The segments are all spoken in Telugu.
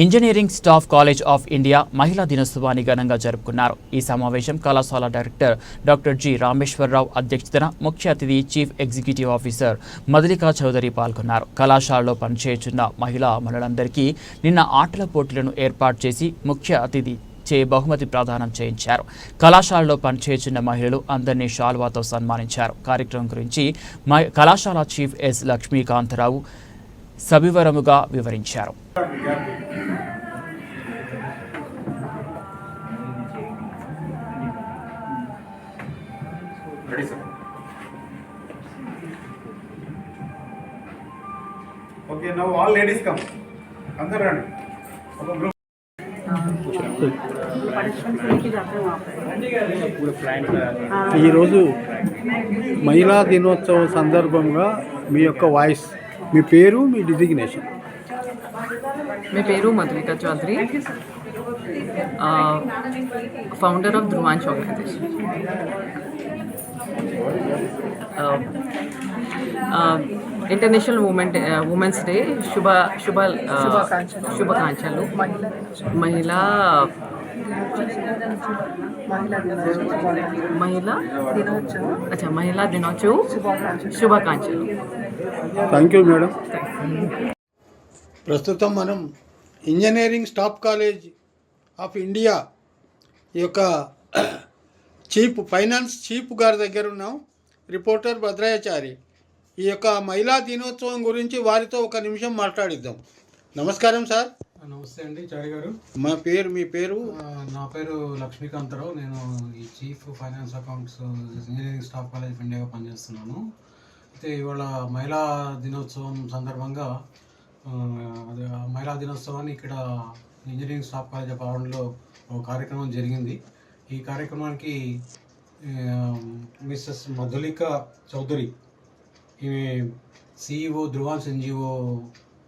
Engineering staff college of India మహిళా దినోత్సవాన్ని ఘనంగా జరుపుకున్నారు. ఈ సమావేశం కళాశాల డైరెక్టర్ డాక్టర్ జి. రామేశ్వరరావు అధ్యక్షతన ముఖ్య అతిథి chief executive officer Madhulika Chowdary పాల్గొన్నారు. కళాశాలలో పనిచేయుచున్న మహిళా మనులందరికీ నిన్న ఆటల పోటీలను ఏర్పాటు చేసి ముఖ్య అతిథి చే బహుమతి ప్రదానం చేయించారు. కళాశాలలో పనిచేస్తున్న మహిళలు అందరినీ షాల్వాతో సన్మానించారు. కార్యక్రమం గురించి కళాశాల చీఫ్ ఎస్ లక్ష్మీకాంతరావు సవివరముగా వివరించారు. Okay now all ladies come అందరు రండి. ఒక గ్రూప్ ఈరోజు మహిళా దినోత్సవం సందర్భంగా మీ యొక్క వాయిస్ మీ పేరు మీ డిజిగ్నేషన్ మీ పేరు Madhulika Chowdary. Founder of Dhruvansh organisation international women day women's day శుభ శుభ శుభాకాంక్షలు మహిళా మహిళా అచ్చా మహిళా దినోత్సవ్ శుభాకాంక్షలు థ్యాంక్ యూ మేడం ప్రస్తుతం మనం engineering staff college of India ఈ యొక్క చీఫ్ ఫైనాన్స్ చీఫ్ గారి దగ్గర ఉన్నాం. రిపోర్టర్ భద్రాచారి. ఈ యొక్క మహిళా దినోత్సవం గురించి వారితో ఒక నిమిషం మాట్లాడిద్దాం. నమస్కారం సార్. నమస్తే అండి చారి గారు. మా పేరు మీ పేరు? నా పేరు లక్ష్మీకాంతరావు. నేను ఈ chief finance accounts engineering staff college of ఇండియాగా పనిచేస్తున్నాను. అయితే ఇవాళ మహిళా దినోత్సవం సందర్భంగా మహిళా దినోత్సవాన్ని ఇక్కడ ఇంజనీరింగ్ స్టాఫ్ కాలేజ్ ఆఫ్ ఆవరణలో ఒక కార్యక్రమం జరిగింది. ఈ కార్యక్రమానికి మిస్సెస్ మధులిక చౌదరి ఈమె సిఇఓ ధృవాన్స్ ఎన్జిఓ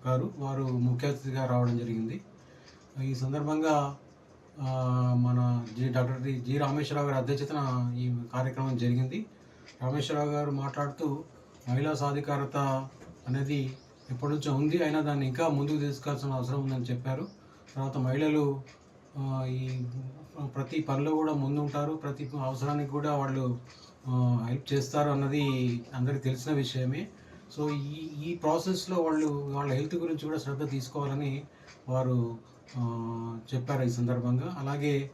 గారు వారు ముఖ్య అతిథిగా రావడం జరిగింది. ఈ సందర్భంగా మన G doctor G- G Rameshwararao గారి అధ్యక్షతన ఈ కార్యక్రమం జరిగింది. రామేశ్వరరావు గారు మాట్లాడుతూ మహిళా సాధికారత అనేది ఎప్పటి నుంచో ఉంది అయినా దాన్ని ఇంకా ముందుకు తీసుకెళ్ళాల్సిన అవసరం ఉందని చెప్పారు. తర్వాత మహిళలు ఈ ప్రతి పనిలో కూడా ముందు ఉంటారు ప్రతి అవసరానికి కూడా వాళ్ళు హెల్ప్ చేస్తారు అన్నది అందరికీ తెలిసిన విషయమే. సో ఈ ఈ ప్రాసెస్లో వాళ్ళు వాళ్ళ హెల్త్ గురించి కూడా శ్రద్ధ తీసుకోవాలని వారు చెప్పారు ఈ సందర్భంగా. అలాగే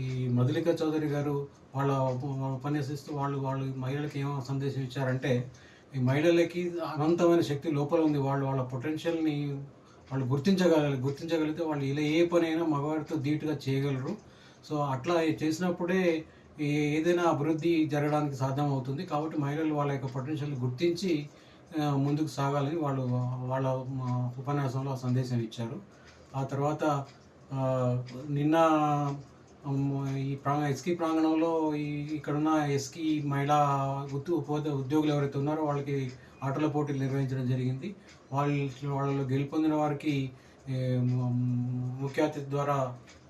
ఈ మధులిక చౌదరి గారు వాళ్ళ ఉప- ఉపన్యసిస్తూ వాళ్ళు వాళ్ళు మహిళలకి ఏమో సందేశం ఇచ్చారంటే ఈ మహిళలకి అనంతమైన శక్తి లోపల ఉంది. వాళ్ళు వాళ్ళ పొటెన్షియల్ని వాళ్ళు గుర్తించగల గుర్తించగలిగితే వాళ్ళు ఇలా ఏ పని అయినా మగవారితో ధీటుగా చేయగలరు. సో అట్లా చేసినప్పుడే ఏదైనా అభివృద్ధి జరగడానికి సాధ్యం అవుతుంది కాబట్టి మహిళలు వాళ్ళ యొక్క పొటెన్షియల్ గుర్తించి ముందుకు సాగాలని వాళ్ళు వాళ్ళ ఉపన్యాసంలో సందేశం ఇచ్చారు. ఆ తర్వాత నిన్న ఈ ప్రాంగ ఎస్కీ ప్రాంగణంలో ఈ ఇక్కడున్న ఎస్కీ మహిళా గుర్తు ఉద్యోగులు ఎవరైతే ఉన్నారో వాళ్ళకి ఆటల పోటీలు నిర్వహించడం జరిగింది. వాళ్ళు వాళ్ళలో గెలుపొందిన వారికి ముఖ్య అతిథి ద్వారా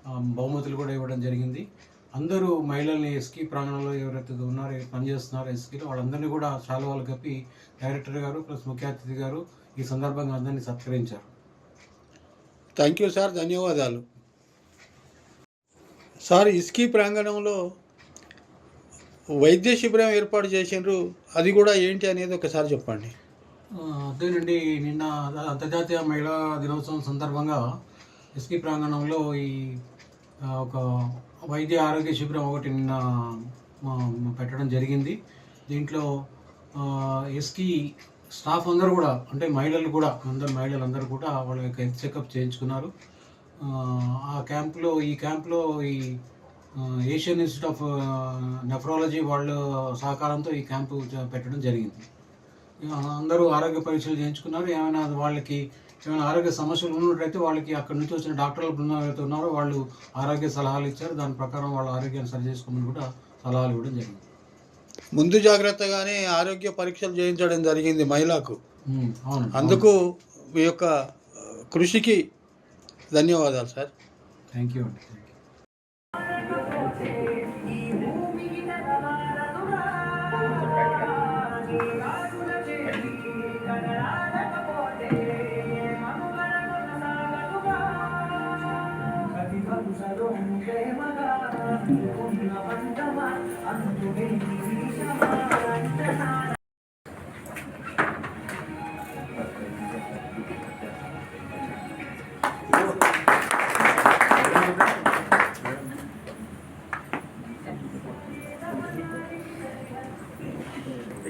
బహుమతులు కూడా ఇవ్వడం జరిగింది. అందరూ మహిళల్ని ఎస్కీ ప్రాంగణంలో ఎవరైతే ఉన్నారో పనిచేస్తున్నారో ఎస్కీలో వాళ్ళందరినీ కూడా చాలా వాళ్ళు కప్పి డైరెక్టర్ గారు ప్లస్ ముఖ్య అతిథి గారు ఈ సందర్భంగా అందరినీ సత్కరించారు. థ్యాంక్ యూ సార్ ధన్యవాదాలు. సార్ ఇస్కీ ప్రాంగణంలో వైద్య శిబిరం ఏర్పాటు చేసిండ్రు. అది కూడా ఏంటి అనేది ఒకసారి చెప్పండి. అదేనండి. నిన్న అంతర్జాతీయ మహిళా దినోత్సవం సందర్భంగా ఎస్కి ప్రాంగణంలో ఈ ఒక వైద్య ఆరోగ్య శిబిరం ఒకటి నిన్న పెట్టడం జరిగింది. దీంట్లో ఎస్కి స్టాఫ్ అందరూ కూడా అంటే మహిళలు కూడా అందరు మహిళలు అందరూ కూడా వాళ్ళ యొక్క హెల్త్ చెకప్ చేయించుకున్నారు. ఆ, క్యాంప్లో ఈ క్యాంప్లో ఈ ఏషియన్ ఇన్స్టిట్యూట్ ఆఫ్ నెఫ్రాలజీ వాళ్ళ సహకారంతో ఈ క్యాంపు పెట్టడం జరిగింది. అందరూ ఆరోగ్య పరీక్షలు చేయించుకున్నారు. ఏమైనా వాళ్ళకి ఏమైనా ఆరోగ్య సమస్యలు ఉన్నట్టయితే వాళ్ళకి అక్కడి నుంచి వచ్చిన డాక్టర్ల బృందం ఎవరైతే ఉన్నారో వాళ్ళు ఆరోగ్య సలహాలు ఇచ్చారు. దాని ప్రకారం వాళ్ళ ఆరోగ్యాన్ని సరి చేసుకోమని కూడా సలహాలు ఇవ్వడం జరిగింది. ముందు జాగ్రత్తగానే ఆరోగ్య పరీక్షలు చేయించడం జరిగింది మహిళకు అందుకు మీ యొక్క కృషికి ధన్యవాదాలు సార్. థ్యాంక్ యూ అండి.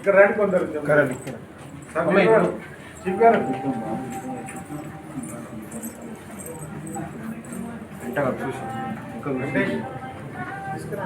ఇక్కడ రండి కొందరు. చీఫ్ గారు తీసుకురా.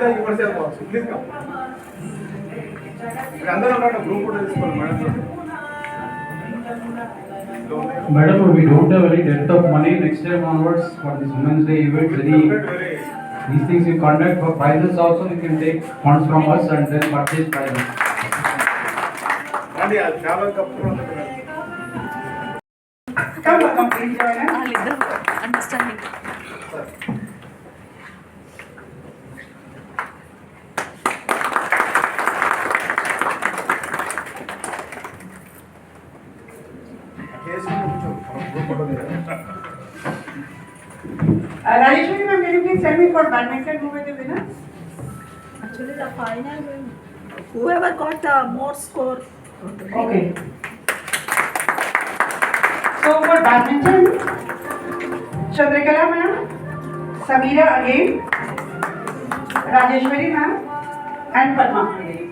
must have gone. Please come. ఇక్కడ అందరూ ఉన్నాడు గ్రూప్ కూడా తీసుకోండి madam Madam, we don't have any dearth of money next time onwards for this Women's Day event. Very, very these things we conduct for prizes also, you can take funds from us and then purchase prizes. అండి అది చాలా కప్పు వాళ్ళిద్దరు understanding case group photo Uh, Rajeshwari ma'am, can you please tell me for badminton who were the winners? Actually, the final, whoever got the more score. Okay. So for badminton, Chandrakala ma'am, Samira again, Rajeshwari ma'am, and Padma again.